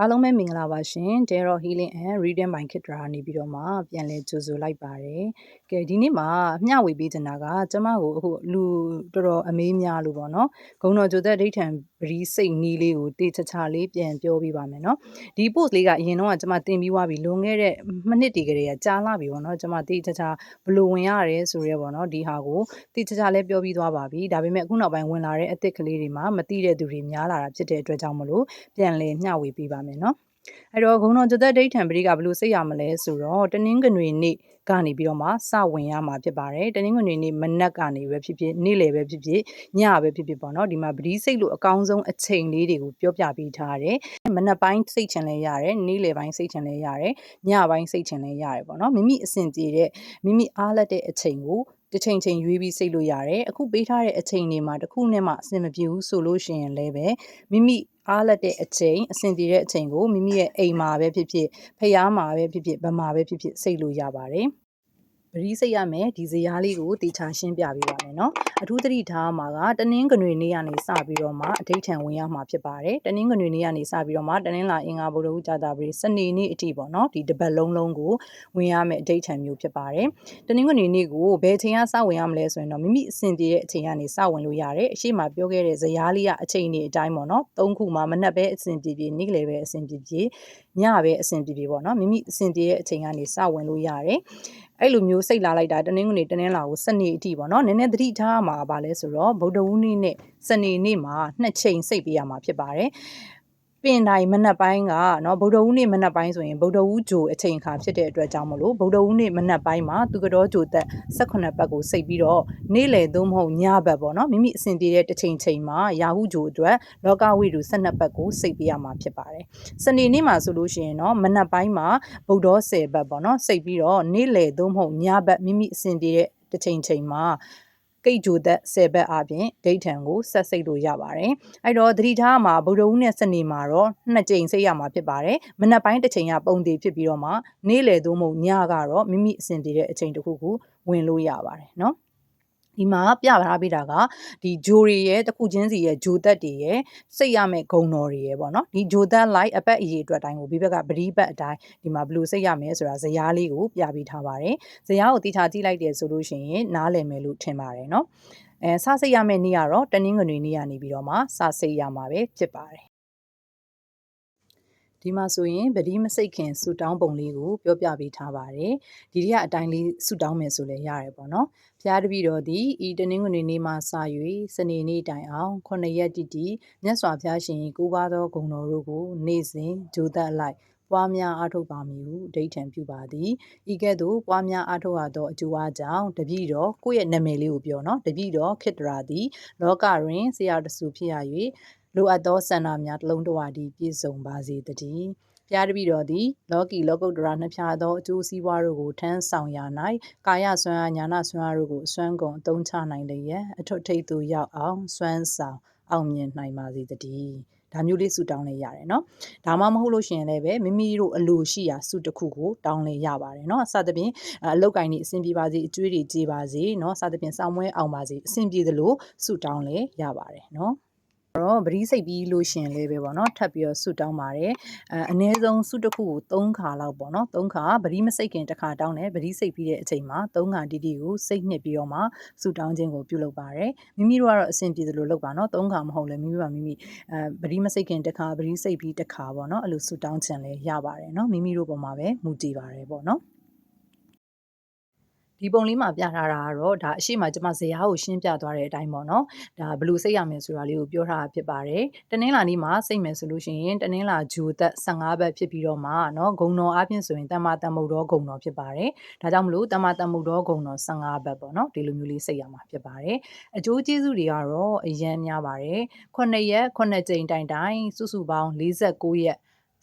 အားလုံးပဲမင်္ဂလာပါရှင် Tarot Healing and Reading by Kitra နေပြီးတော့မှပြန်လည်ကြိုဆိုလိုက်ပါတယ်။ကဲဒီနေ့မှာမျှဝေပေးချင်တာကကျမကိုအခုလူတော်တော်အမေးများလို့ပေါ့နော်။ဂုံတော်ကြိုသက်ဒိဋ္ဌံပရိစိတ်နီးလေးကိုတေချာချာလေးပြန်ပြောပြပါမယ်နော်။ဒီ post လေးကအရင်တော့ကျမတင်ပြီးွားပြီလွန်ခဲ့တဲ့မိနစ်တီကလေးကကြာလာပြီပေါ့နော်။ကျမတေချာချာဘလို့ဝင်ရတယ်ဆိုရဲပေါ့နော်ဒီဟာကိုတေချာချာလေးပြောပြီးသွားပါပြီ။ဒါပေမဲ့အခုနောက်ပိုင်းဝင်လာတဲ့အစ်စ်ကလေးတွေမှာမသိတဲ့သူတွေများလာတာဖြစ်တဲ့အတွက်ကြောင့်မလို့ပြန်လည်မျှဝေပေးပါမယ်နော်။အဲ့တော့ဂုံတော်ကြသက်ဒိဋ္ဌံပရိကဘလို့စိတ်ရမလဲဆိုတော့တနင်္ဂနွေနေ့ကနေပြီးတော့မှစဝင်ရမှာဖြစ်ပါတယ်တနင်္ဂနွေနေ့မနက်ကနေပဲဖြစ်ဖြစ်နေ့လယ်ပဲဖြစ်ဖြစ်ညပဲဖြစ်ဖြစ်ပေါ့နော်ဒီမှာပတိစိတ်လို့အကောင်းဆုံးအချိန်လေးတွေကိုပြောပြပေးထားတယ်မနက်ပိုင်းစိတ်ချင်လဲရတယ်နေ့လယ်ပိုင်းစိတ်ချင်လဲရတယ်ညပိုင်းစိတ်ချင်လဲရတယ်ပေါ့နော်မိမိအဆင်ပြေတဲ့မိမိအားလက်တဲ့အချိန်ကိုတစ်ချိန်ချိန်ရွေးပြီးစိတ်လို့ရတယ်အခုပေးထားတဲ့အချိန်တွေမှာတစ်ခုနဲ့မှအဆင်မပြေဘူးဆိုလို့ရှိရင်လည်းပဲမိမိ အားလက်တဲ့အချိန်အဆင်ပြေတဲ့အချိန်ကိုမိမိရဲ့အိမ်မှာပဲဖြစ်ဖြစ်ဖျားမှာပဲဖြစ်ဖြစ်ဗမာပဲဖြစ်ဖြစ်စိတ်လို့ရပါတယ် ပရိစိတ်ရမယ်ဒီဇရားလေးကိုတေချာရှင်းပြပေးပါမယ်နော်အထူးသတိထားမှာကတနင်္ဂနွေနေ့ကနေစပြီးတော့မှအဋိဌံဝင်ရမှာဖြစ်ပါတယ်တနင်္ဂနွေနေ့ကနေစပြီးတော့မှတနင်္လာအင်္ဂါဗုဒ္ဓဦးကြာတာပရိစနေနေ့အထိပေါ့နော်ဒီတပတ်လုံးလုံးကိုဝင်ရမယ်အဋိဌံမျိုးဖြစ်ပါတယ်တနင်္ဂနွေနေ့ကိုဘယ်ချိန်ကစဝင်ရမလဲဆိုရင်တော့မိမိအဆင်ပြေတဲ့အချိန်ကနေစဝင်လို့ရတယ်အရှိမပြောခဲ့တဲ့ဇရားလေးကအချိန်တွေအတိုင်းပေါ့နော်သုံးခုမှာမနက်ပဲအဆင်ပြေပြေနေ့ကလေးပဲအဆင်ပြေပြေညပဲအဆင်ပြေပြေပေါ့နော်မိမိအဆင်ပြေတဲ့အချိန်ကနေစဝင်လို့ရတယ်အဲ့လိုမျိုးစိတ်လာလိုက်တာတနင်္ဂနွေတနင်္လာကိုစနေအထိပေါ့နော်နည်းနည်းသတိထားမှာပါလဲဆိုတော့ဗုဒ္ဓဝူးနေ့နဲ့စနေနေ့မှာနှစ်ချိန်စိတ်ပေးရမှာဖြစ်ပါတယ် ပင်တိုင်းမနက်ပိုင်းကเนาะဗုဒ္ဓဝူးနေ့မနက်ပိုင်းဆိုရင်ဗုဒ္ဓဝူးဂျိုအချိန်ခါဖြစ်တဲ့အတွက်ကြောင့်မလို့ဗုဒ္ဓဝူးနေ့မနက်ပိုင်းမှာသူကတော်ဂျိုသက်18ပတ်ကိုစိတ်ပြီးတော့နေ့လယ်သို့မဟုတ်ညဘက်ပေါ့เนาะမိမိအဆင်ပြေတဲ့တစ်ချိန်ချိန်မှာရာဟုဂျိုအတွက်လောကဝိတု12ပတ်ကိုစိတ်ပေးရမှာဖြစ်ပါတယ်စနေနေ့မှာဆိုလို့ရှိရင်เนาะမနက်ပိုင်းမှာဗုဒ္ဓ10ပတ်ပေါ့เนาะစိတ်ပြီးတော့နေ့လယ်သို့မဟုတ်ညဘက်မိမိအဆင်ပြေတဲ့တစ်ချိန်ချိန်မှာ ကိတ်ဂျိုသက်10ဘက်အပြင်ဒိဋ္ဌံကိုဆက်စိတ်လို့ရပါတယ်။အဲ့တော့သတိထားမှာဗုဒ္ဓဦးနဲ့စနေမှာတော့နှစ်ကြိမ်စိတ်ရမှာဖြစ်ပါတယ်။မနက်ပိုင်းတစ်ချိန်ကပုံသေးဖြစ်ပြီးတော့မှနေ့လယ်သို့မဟုတ်ညကတော့မိမိအဆင်ပြေတဲ့အချိန်တစ်ခုခုဝင်လို့ရပါတယ်နော်။ ဒီမှာပြထားပေးတာကဒီဂျိုတွေရဲ့တစ်ခုချင်းစီရဲ့ဂျိုသက်တွေရဲ့စိတ်ရမဲ့ဂုံတော်တွေရဲ့ပေါ့နော်ဒီဂျိုသက် light အပတ်အရေးအတွက်တိုင်းကိုဘေးဘက်ကပရိပတ်အတိုင်းဒီမှာဘယ်လိုစိတ်ရမယ်ဆိုတာဇရားလေးကိုပြပေးထားပါတယ်ဇရားကိုတိထားကြည့်လိုက်တယ်ဆိုလို့ရှိရင်နားလည်မယ်လို့ထင်ပါတယ်နော်အဲစစိတ်ရမယ့်နေ့ကတော့တနင်္ဂနွေနေ့ကနေပြီးတော့မှစစိတ်ရမှာပဲဖြစ်ပါတယ် ဒီမှာဆိုရင်ဗတိမစိတ်ခင်ဆူတောင်းပုံလေးကိုပြောပြပေးထားပါတယ်ဒီရက်အတိုင်းလေးဆူတောင်းမယ်ဆိုလည်းရတယ်ပေါ့နော်ဖျားတပည့်တော်သည်ဤတနင်္ဂနွေနေ့မှစ၍စနေနေ့တိုင်အောင်ခုနှစ်ရက်တိတိမြတ်စွာဘုရားရှင်ကိုးပါသောဂုဏ်တော်တို့ကိုနေ့စဉ်ဂျိုသက်လိုက်ပွားများအားထုတ်ပါမည်ဟုဒိဋ္ဌံပြုပါသည်ဤကဲ့သို့ပွားများအားထုတ်ရသောအကျိုးအားကြောင့်တပည့်တော်ကိုယ့်ရဲ့နာမည်လေးကိုပြောနော်တပည့်တော်ခေတ္တရာသည်လောကတွင်ဆရာတဆူဖြစ်ရ၍ လိုအပ်သောဆန္ဒများတလုံးတဝါဒီပြည့်စုံပါစေတည်းဖျားတပည့်တော်သည်လောကီလောကုတ္တရာနှစ်ဖြာသောအကျိုးစီးပွားတို့ကိုထမ်းဆောင်ရ၌ကာယဆွမ်းအားညာနာဆွမ်းအားတို့ကိုအစွမ်းကုန်အသုံးချနိုင်လျက်အထွတ်ထိပ်သို့ရောက်အောင်စွမ်းဆောင်အောင်မြင်နိုင်ပါစေတည်းဒါမျိုးလေးဆုတောင်းလဲရတယ်เนาะဒါမှမဟုတ်လို့ရှိရင်လည်းပဲမိမိတို့အလိုရှိရာဆုတစ်ခုကိုတောင်းလဲရပါတယ်เนาะစသဖြင့်အလုတ်ကင်နေအဆင်ပြေပါစေအကျွေးတွေကြေပါစေเนาะစသဖြင့်စောင်းမွဲအောင်ပါစေအဆင်ပြေသလိုဆုတောင်းလဲရပါတယ်เนาะ တော့ပရိစိတ်ပြီးလို့ရှင်လေးပဲပေါ့နော်ထပ်ပြီးတော့ဆုတောင်းပါတယ်အဲအနည်းဆုံးဆုတစ်ခုကို3ခါလောက်ပေါ့နော်3ခါပရိမစိတ်ခင်တစ်ခါတောင်းတယ်ပရိစိတ်ပြီးတဲ့အချိန်မှာ3ခါတီတီကိုစိတ်နှစ်ပြီးတော့မှဆုတောင်းခြင်းကိုပြုလုပ်ပါတယ်မိမိတို့ကတော့အဆင်ပြေသလိုလုပ်ပါနော်3ခါမဟုတ်လည်းမိမိပါမိမိအဲပရိမစိတ်ခင်တစ်ခါပရိစိတ်ပြီးတစ်ခါပေါ့နော်အဲ့လိုဆုတောင်းခြင်းလည်းရပါတယ်နော်မိမိတို့ပုံမှာပဲမူတည်ပါတယ်ပေါ့နော် ဒီပုံလေးမှာပြထားတာကတော့ဒါအရှိမကျွန်မဇရာကိုရှင်းပြသွားတဲ့အတိုင်းပေါ့နော်ဒါဘယ်လိုစိတ်ရမယ်ဆိုတာလေးကိုပြောထားတာဖြစ်ပါတယ်တနင်္လာနေ့မှာစိတ်မယ်ဆိုလို့ရှိရင်တနင်္လာဂျူသက်15ဘက်ဖြစ်ပြီးတော့မှနော်ဂုံတော်အပြင်ဆိုရင်တမ္မာတမ္မုတ်တော်ဂုံတော်ဖြစ်ပါတယ်ဒါကြောင့်မလို့တမ္မာတမ္မုတ်တော်ဂုံတော်15ဘက်ပေါ့နော်ဒီလိုမျိုးလေးစိတ်ရမှာဖြစ်ပါတယ်အကျိုးကျေးဇူးတွေကတော့အရန်များပါတယ်9ရက်9ကြိမ်တိုင်တိုင်စုစုပေါင်း46ရက်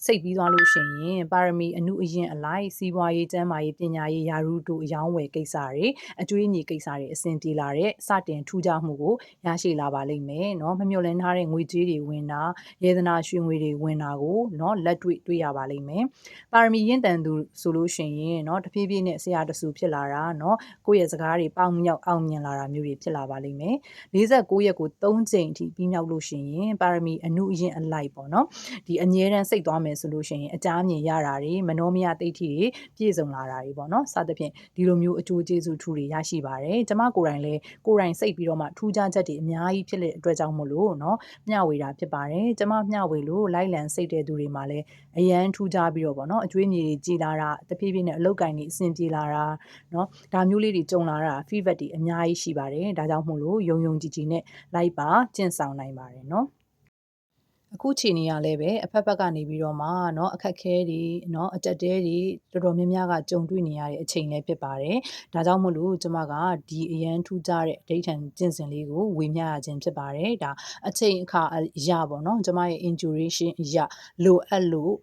စိတ်ပြီးသွားလို့ရှိရင်ပါရမီအမှုအရင်အလိုက်စီးပွားရေးကျန်းမာရေးပညာရေးယာရုတို့အယောင်းဝယ်ကိစ္စတွေအကျွေးညီကိစ္စတွေအဆင်ပြေလာတဲ့စတင်ထူးခြားမှုကိုရရှိလာပါလိမ့်မယ်เนาะမမျှော်လင့်ထားတဲ့ငွေကြေးတွေဝင်တာရေသနာရွှေငွေတွေဝင်တာကိုเนาะလက်တွေ့တွေ့ရပါလိမ့်မယ်ပါရမီရင့်တန်သူဆိုလို့ရှိရင်เนาะတဖြည်းဖြည်းနဲ့ဆရာတဆူဖြစ်လာတာเนาะကိုယ့်ရဲ့စကားတွေပေါင်မြောက်အောင်မြင်လာတာမျိုးတွေဖြစ်လာပါလိမ့်မယ်49ရက်ကို3ချိန်အထိပြီးမြောက်လို့ရှိရင်ပါရမီအမှုအရင်အလိုက်ပေါ့เนาะဒီအငြင်းတန်းစိတ်သွားမယ် မယ်ဆိုလို့ရှိရင်အကြမ်းမြင်ရတာတွေမနှောမယသိဋ္ဌိတွေပြည့်စုံလာတာတွေပေါ့နော်စသဖြင့်ဒီလိုမျိုးအကျိုးကျေးဇူးထူတွေရရှိပါတယ်ကျမကိုယ်တိုင်လည်းကိုယ်တိုင်စိတ်ပြီးတော့မှထူးခြားချက်တွေအများကြီးဖြစ်တဲ့အတွက်ကြောင့်မို့လို့เนาะမျှဝေတာဖြစ်ပါတယ်ကျမမျှဝေလို့လိုက်လံစိတ်တဲ့သူတွေမှာလည်းအရန်ထူးခြားပြီးတော့ပေါ့နော်အကျွေးမြေတွေကြည်လာတာတဖြည်းဖြည်းနဲ့အလောက်ကင်တွေအဆင်ပြေလာတာเนาะဒါမျိုးလေးတွေကြုံလာတာ feedback တွေအများကြီးရှိပါတယ်ဒါကြောင့်မို့လို့ယုံယုံကြည်ကြည်နဲ့လိုက်ပါကျင့်ဆောင်နိုင်ပါတယ်เนาะ အခုချိန်နေရလဲပဲအဖက်ဖက်ကနေပြီးတော့မှเนาะအခက်ခဲတွေเนาะအတက်တဲတွေတော်တော်များများကကြုံတွေ့နေရတဲ့အချိန်လည်းဖြစ်ပါတယ်။ဒါကြောင့်မို့လို့ကျမကဒီအရန်ထူးကြတဲ့အဋိဌံကျင့်စဉ်လေးကိုဝေမျှရခြင်းဖြစ်ပါတယ်။ဒါအချိန်အခါအရပေါ့နော်ကျမရဲ့ intuition အရလိုအပ်လို့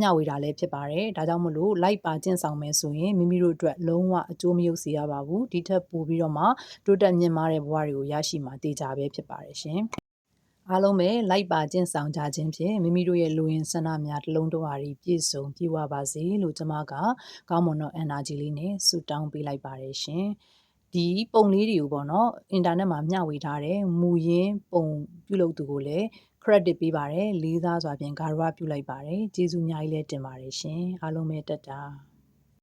မျှဝေတာလည်းဖြစ်ပါတယ်။ဒါကြောင့်မို့လို့လိုက်ပါကျင့်ဆောင်မယ်ဆိုရင်မိမိတို့အတွက်လုံးဝအကျိုးမယုတ်စေရပါဘူး။ဒီထက်ပိုပြီးတော့မှတိုးတက်မြင့်မားတဲ့ဘဝတွေကိုရရှိမှာတေချာပဲဖြစ်ပါတယ်ရှင်။ အားလုံးပဲလိုက်ပါကျင့်ဆောင်ကြခြင်းဖြင့်မိမိတို့ရဲ့လူရင်ဆန္ဒများတစ်လုံးတစ်ဝါရီပြည့်စုံပြည့်ဝပါစေလို့ကျွန်မကကောင်းမွန်သော energy လေးနဲ့ဆုတောင်းပေးလိုက်ပါတယ်ရှင်ဒီပုံလေးတွေကိုပေါ့နော်အင်တာနက်မှာမျှဝေထားတဲ့မူရင်းပုံပြုလုပ်သူကိုလည်း credit ပေးပါတယ်လေးစားစွာဖြင့်ဂါရဝပြုလိုက်ပါတယ်ကျေးဇူးအများကြီးလည်းတင်ပါတယ်ရှင်အားလုံးပဲတက်တာ